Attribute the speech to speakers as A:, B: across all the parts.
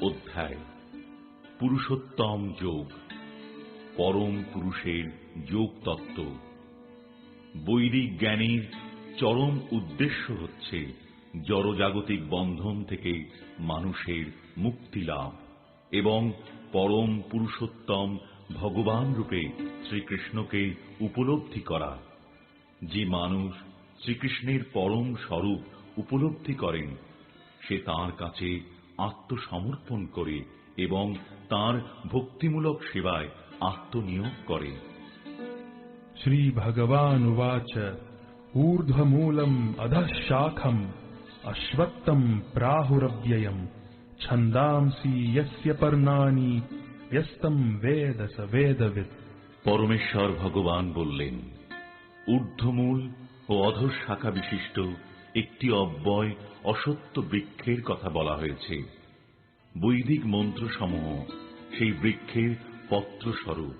A: অধ্যায়। পুরুষোত্তম যোগ, পরম পুরুষের যোগ তত্ত্ব বৈদিক জ্ঞানীর চরম উদ্দেশ্য হচ্ছে জড়জাগতিক বন্ধন থেকে মানুষের মুক্তি লাভ এবং পরম পুরুষোত্তম ভগবান রূপে শ্রীকৃষ্ণকে উপলব্ধি করা। যে মানুষ শ্রীকৃষ্ণের পরম স্বরূপ উপলব্ধি করেন, সে তার কাছে আত্মসমর্পণ করে এবং তার ভক্তিমূলক সেবায় আত্মনিয়োগ করে।
B: শ্রী ভগবান উবাচ ঊর্ধ্বমূলম অধঃ অশ্বত্তম প্রাহুরব্যয়ম ছন্দাংসি ইয়স্য পর্ণানি ইয়স্তম বেদ স বেদবিদ
A: পরমেশ্বর ভগবান বললেন ঊর্ধ্বমূল ও অধশাখা বিশিষ্ট একটি অব্যয়, অসত্য বৃক্ষের কথা বলা হয়েছে। বৈদিক মন্ত্রসমূহ সেই বৃক্ষের পত্রস্বরূপ।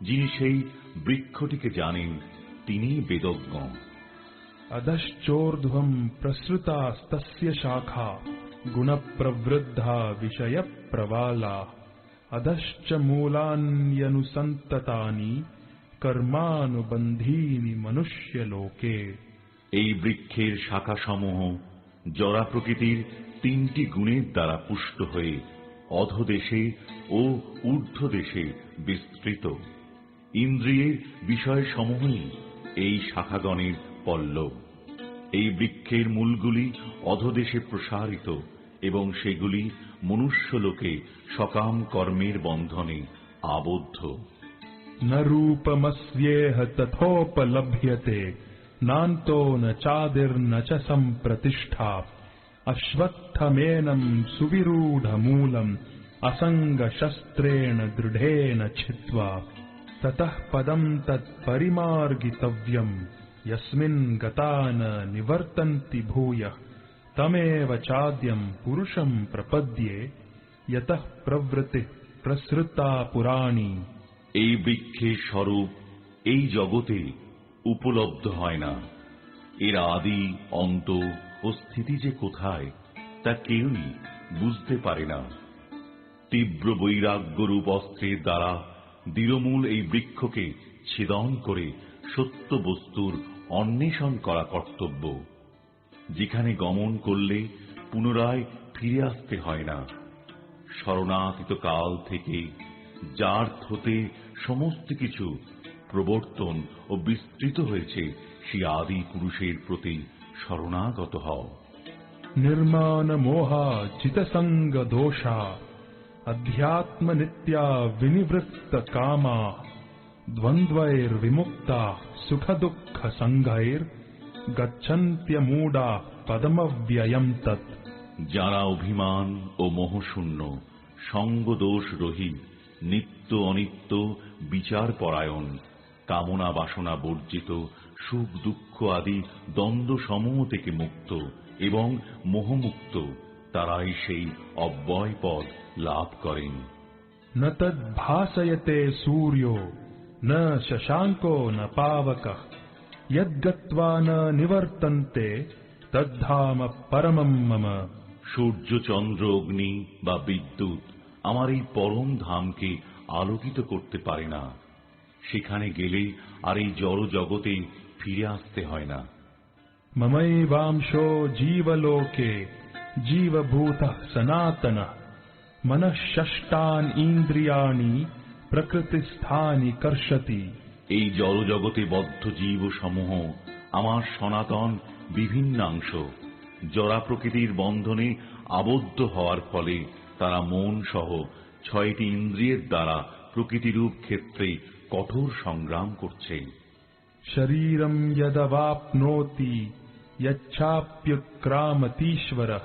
A: যিনি সেই বৃক্ষটিকে জানেন তিনি বেদজ্ঞ।
B: অধশ্চোর্ধ্বম প্রসৃতাস্তস্য শাখা গুণপ্রবৃদ্ধা বিষয় প্রবালা অধশ্চ মূলান্যনুসন্ততানি কর্মানুবন্ধীনি মনুষ্যলোকে।
A: এই বৃক্ষের শাখাসমূহ জরা প্রকৃতির তিনটি গুণের দ্বারা পুষ্ট হয়ে অধদেশে ও ঊর্ধ্বদেশে বিস্তৃত। ইন্দ্রিয়ের বিষয় সমূহই এই শাখাগণের পল্লব। এই বৃক্ষের মূলগুলি অধদেশে প্রসারিত এবং সেগুলি মনুষ্যলোকে সকাম কর্মের বন্ধনে আবদ্ধ।
B: ন রূপমস্যেহ তথোপলভ্যতে। नान्तो न चादिर्न च सम्प्रतिष्ठा अश्वत्थमेनम् सुविरूढमूलम् असङ्गशस्त्रेण दृढेन छित्त्वा ततः पदम् तत्परिमार्गितव्यम् यस्मिन् गता न निवर्तन्ति भूयः तमेव चाद्यम् पुरुषम् प्रपद्ये यतः प्रवृत्तिः प्रसृता पुराणी
A: এই বৃক্ষের স্বরূপ এই জগতে উপলব্ধ হয় না। এর আদি, অন্ত ও স্থিতি যে কোথায়, তা কেউই বুঝতে পারে না। তীব্র বৈরাগ্যরূপ অস্ত্রের দ্বারা দৃঢ়মূল এই বৃক্ষকে ছেদন করে সত্য বস্তুর অন্বেষণ করা কর্তব্য, যেখানে গমন করলে পুনরায় ফিরে আসতে হয় না। শরণাতীত কাল থেকে যার হতে সমস্ত কিছু প্রবর্তন ও বিস্তৃত হয়েছে সে আদি পুরুষের প্রতি শরণাগত হও।
B: নির্মাণ মোহা চিতসঙ্গ দোষা অধ্যাত্ম নিত্যা বিনিবৃত্ত কামা দ্বন্দ্বৈর্বিমুক্তা সুখ দুঃখ সংঘৈর গচ্ছন্ত্যমূঢ়া পদমব্যয়ম তৎ।
A: যারা অভিমান ও মোহশূন্য সঙ্গদোষ রহিত নিত্য অনিত্য বিচার পরায়ণ কামনা বাসনা বর্জিত সুখ দুঃখ আদি দ্বন্দ্ব সমূহ থেকে মুক্ত এবং মোহমুক্ত তারাই সেই অব্যয় পদ লাভ করেন
B: न तद्भासयते सूर्यो न शशाङ्को न पावकः यद्गत्वा न निवर्तन्ते तद्धाम परमम् मम
A: সূর্য চন্দ্র অগ্নি বা বিদ্যুৎ আমার এই পরম ধামকে আলোকিত করতে পারে না সেখানে গেলে আর এই জড় জগতে ফিরে আসতে হয় না।
B: মমই বাংশ জীবলোকে জীবভূত সনাতন। মনঃষ্টান ইন্দ্রিয়াণি প্রকৃতিস্থানি কর্ষতি।
A: এই জড় জগতে বদ্ধ জীব সমূহ আমার সনাতন বিভিন্নাংশ। জরা প্রকৃতির বন্ধনে আবদ্ধ হওয়ার ফলে তারা মন সহ ছয়টি ইন্দ্রিয়ের দ্বারা প্রকৃতিরূপ ক্ষেত্রে কঠোর সংগ্রাম করছে
B: शरीरम् यदवाप्नोति यच्छाप्युत्क्रामतीश्वरः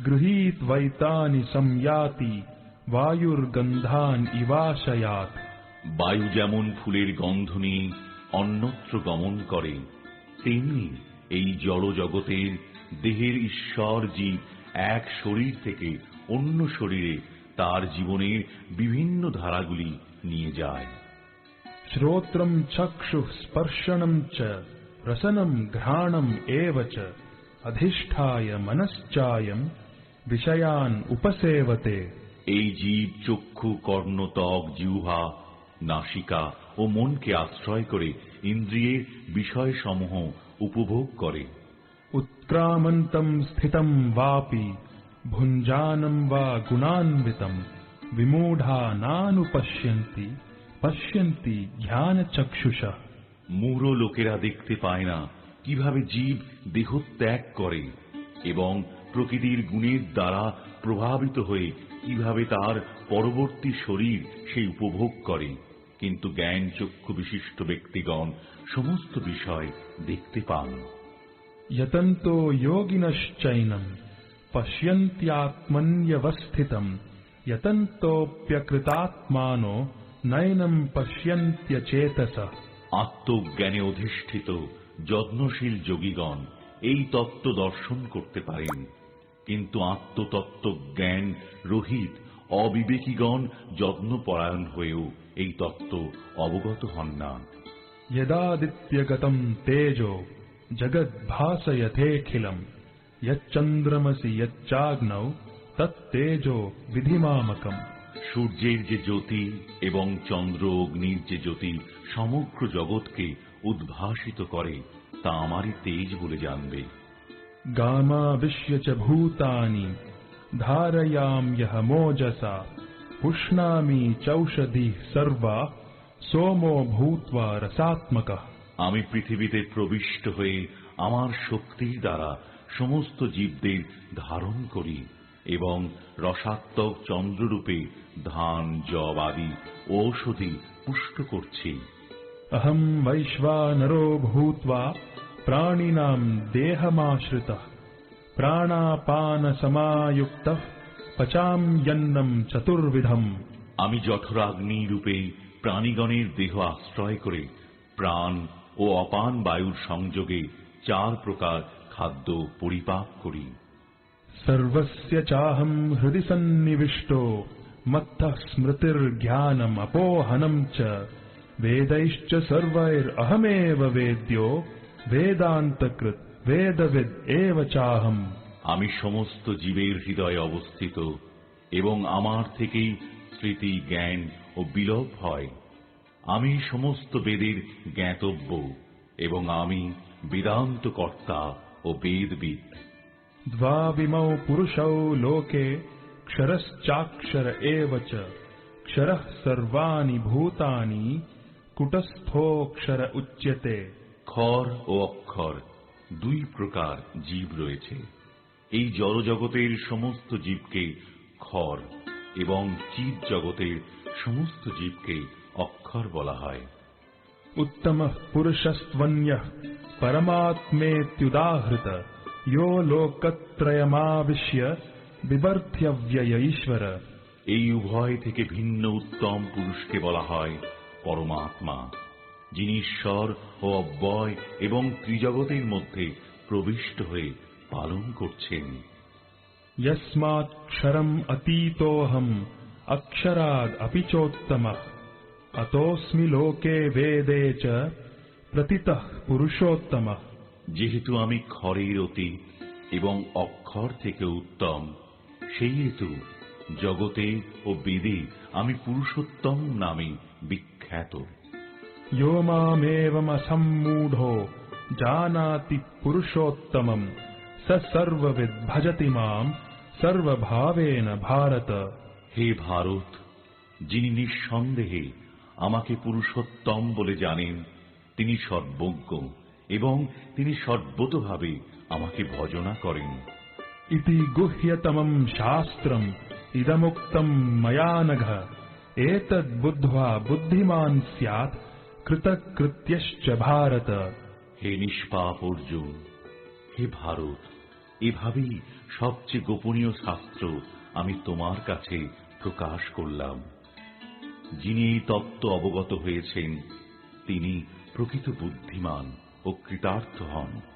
B: गृहीत्वैतानि संयाति वायुर्गन्धान् इवाशयात्
A: বায়ু যেমন ফুলের গন্ধ নিয়ে অন্যত্র গমন করে তেমনি এই জড় জগতের দেহের ঈশ্বর জীব এক শরীর থেকে অন্য শরীরে তার জীবনের বিভিন্ন ধারাগুলি নিয়ে যায়
B: श्रोत्रम् चक्षुः स्पर्शनम् च रसनम् घ्राणम् एव च अधिष्ठाय मनश्चायम् विषयान् उपसेवते
A: এই জীব চক্ষু কর্ণ ত্বক জিহ্বা নাসিকা ও মনকে আশ্রয় করে ইন্দ্রিয়ের বিষয়সমূহ উপভোগ করে
B: उत्क्रामन्तम् स्थितम् वापि भुञ्जानम् वा गुणान्वितम् विमूढा পশ্যন্তি ধ্যান চক্ষুষা
A: মূঢ় লোকেরা দেখতে পায় না কীভাবে জীব দেহ ত্যাগ করে এবং প্রকৃতির গুণের দ্বারা প্রভাবিত হয়ে কীভাবে তার পরবর্তী শরীর সেই উপভোগ করে। কিন্তু জ্ঞান চক্ষু বিশিষ্ট ব্যক্তিগণ সমস্ত বিষয় দেখতে পান।
B: যতন্ত যোগিনশ্চৈনম পশ্যন্ত্যাত্মন্যবস্থিতম যতন্তোপ্যকৃতাত্মানো নয়নম পশ্যন্ত্যচেতস
A: আত্মজ্ঞানে অধিষ্ঠিত যত্নশীল যোগীগণ এই তত্ত্ব দর্শন করতে পারেন। কিন্তু আত্মতত্ত্ব জ্ঞান রহিত অবিবেকীগণ যত্নপরায়ণ হয়েও এই তত্ত্ব অবগত হন না।
B: যদাদিত্যগতম তেজ জগদ্ভাসয়থেখিলম যচ্চন্দ্রমসি যচ্চাগ্নৌ তত্তেজো বিধিমামকম।
A: সূর্যের যে জ্যোতি এবং চন্দ্র অগ্নির যে জ্যোতি সমগ্র জগৎকে উদ্ভাসিত করে তা আমারই তেজ বলে জানবে।
B: গামা বিশ্ব ভূতানি ধারয়াম ইহ মোজসা উষ্ণামি চৌষধি সর্বা সোম ভূত্বা রসাত্মক।
A: আমি পৃথিবীতে প্রবিষ্ট হয়ে আমার শক্তির দ্বারা সমস্ত জীবদের ধারণ করি। এবং রসাত্মক চন্দ্ররূপে ধান জব আদি ঔষধি পুষ্ট করছি।
B: অহম বৈশ্বানরো ভূত্বা প্রাণিনাম দেহমাশ্রিত। প্রাণাপান সমাযুক্ত পচাম্যন্নম চতুর্বিধম।
A: আমি জঠরাগ্নি রূপে প্রাণীগণের দেহ আশ্রয় করে প্রাণ ও অপান বায়ুর সংযোগে চার প্রকার খাদ্য পরিপাক করি।
B: सर्वस्य चाहम् हृदि सन्निविष्टो मत्तः स्मृतिर्ज्ञानम् अपोहनम् च वेदैश्च सर्वैरहमेव वेद्यो वेदान्तकृत् वेदविद् एव चाहम्
A: আমি সমস্ত জীবের হৃদয়ে অবস্থিত এবং আমার থেকেই স্মৃতি জ্ঞান ও বিলোপ হয় আমি সমস্ত বেদের জ্ঞাতব্য এবং আমি বেদান্ত কর্তা ও বেদবিদ
B: द्वाविमौ पुरुषौ लोके क्षरश्चाक्षर एव च क्षरः सर्वाणि भूतानि कुटस्थोऽक्षर उच्यते
A: খর ও অক্ষর দুই প্রকার জীব রয়েছে এই জড়জগতের সমস্ত জীবকে খর এবং চিৎ জগতের সমস্ত জীবকে অক্ষর বলা হয়
B: उत्तमः पुरुषस्त्वन्यः परमात्मेत्युदाहृत यो লোকত্রয়মাবিশ্য বিবর্থ্যব্যয় ঈশ্বর
A: এই উভয় থেকে ভিন্ন উত্তম পুরুষকে বলা হয় পরমাত্মা যিনি ঈশ্বর ও অব্যয় এবং ত্রিজগতের মধ্যে প্রবিষ্ট হয়ে পালন করছেন।
B: যস্মাক্ষরম অতীতোহম অক্ষরাদ অপিচোত্তম অতোস্মি লোকে বেদে চ প্রতীত পুরুষোত্তমঃ
A: যেহেতু আমি ক্ষরের অতি এবং অক্ষর থেকে উত্তম সেই হেতু জগতে ও বেদে আমি পুরুষোত্তম নামে বিখ্যাত।
B: ইয়ো জানাতি পুরুষোত্তম সর্ববিদ ভজতি মাম সর্বভাবেন ভারত।
A: হে ভারত যিনি নিঃসন্দেহে আমাকে পুরুষোত্তম বলে জানেন তিনি সর্বজ্ঞ। এবং তিনি সর্বতভাবে আমাকে ভজনা করেন।
B: ইতি গুহ্যতম শাস্ত্রম ইদমুক্তম মায়ানঘ এত বুদ্ধা বুদ্ধিমান স্যাত কৃতকৃত্যশ্চ ভারত।
A: হে নিষ্পাপ অর্জুন হে ভারত এভাবেই সবচেয়ে গোপনীয় শাস্ত্র আমি তোমার কাছে প্রকাশ করলাম। যিনি এই তত্ত্ব অবগত হয়েছেন তিনি প্রকৃত বুদ্ধিমান। ও কৃতার্থ হন।